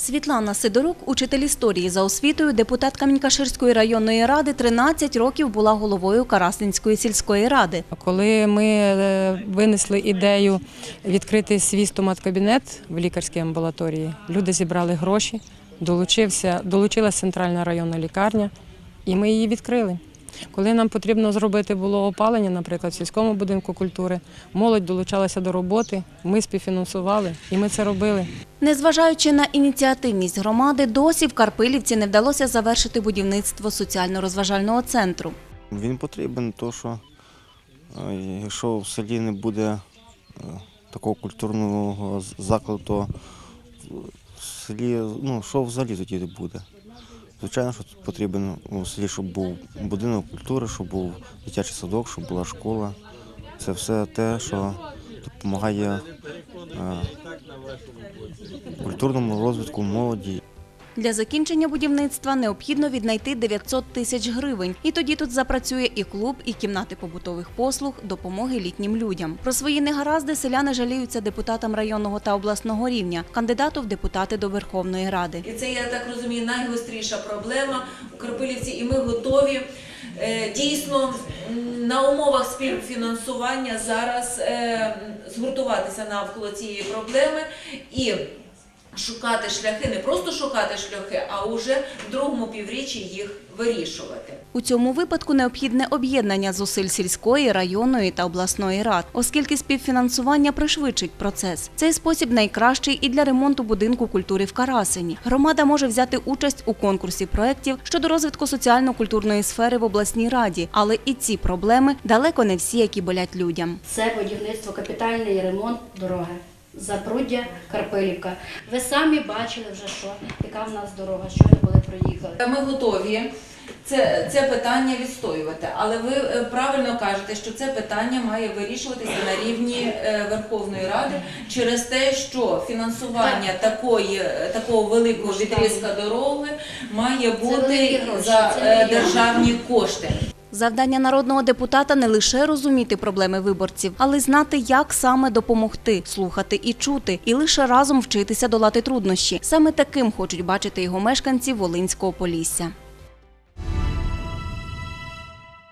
Світлана Сидорук, учитель історії за освітою, депутат Камінькаширської районної ради, 13 років була головою Карасинської сільської ради. Коли ми е, винесли ідею відкрити свій стомат-кабінет в лікарській амбулаторії, люди зібрали гроші, долучився, долучилась центральна районна лікарня, і ми її відкрили. Коли нам потрібно зробити було опалення, наприклад, в сільському будинку культури, молодь долучалася до роботи, ми співфінансували, і ми це робили. Незважаючи на ініціативність громади, досі в Карпилівці не вдалося завершити будівництво соціально-розважального центру. Він потрібен, то що е, якщо в селі не буде е, такого культурного закладу, то в селі, ну що взагалі тоді буде? Звичайно, що потрібен у селі, щоб був будинок культури, щоб був дитячий садок, щоб була школа. Це все те, що допомагає е, культурному розвитку молоді. Для закінчення будівництва необхідно віднайти 900 тисяч гривень. І тоді тут запрацює і клуб, і кімнати побутових послуг, допомоги літнім людям. Про свої негаразди селяни жаліються депутатам районного та обласного рівня, кандидату в депутати до Верховної Ради. І це, я так розумію, найгостріша проблема у Карпилівці, і ми готові е, дійсно на умовах співфінансування зараз е, згуртуватися навколо цієї проблеми і шукати шляхи, не просто шукати шляхи, а уже в другому півріччі їх вирішувати. У цьому випадку необхідне об'єднання зусиль сільської, районної та обласної рад, оскільки співфінансування пришвидшить процес. Цей спосіб найкращий і для ремонту будинку культури в Карасині. Громада може взяти участь у конкурсі проєктів щодо розвитку соціально-культурної сфери в обласній раді, але і ці проблеми далеко не всі, які болять людям. Це будівництво, капітальний ремонт дороги. Запруддя Карпилівка. Ви самі бачили вже, що яка в нас дорога, що ми були проїхали. Ми готові це, це питання відстоювати, але ви е, правильно кажете, що це питання має вирішуватися на рівні е, Верховної Ради через те, що фінансування такої, такого великого відрізка дороги має бути за е, державні кошти. Завдання народного депутата не лише розуміти проблеми виборців, але й знати, як саме допомогти, слухати і чути, і лише разом вчитися долати труднощі. Саме таким хочуть бачити його мешканці Волинського Полісся.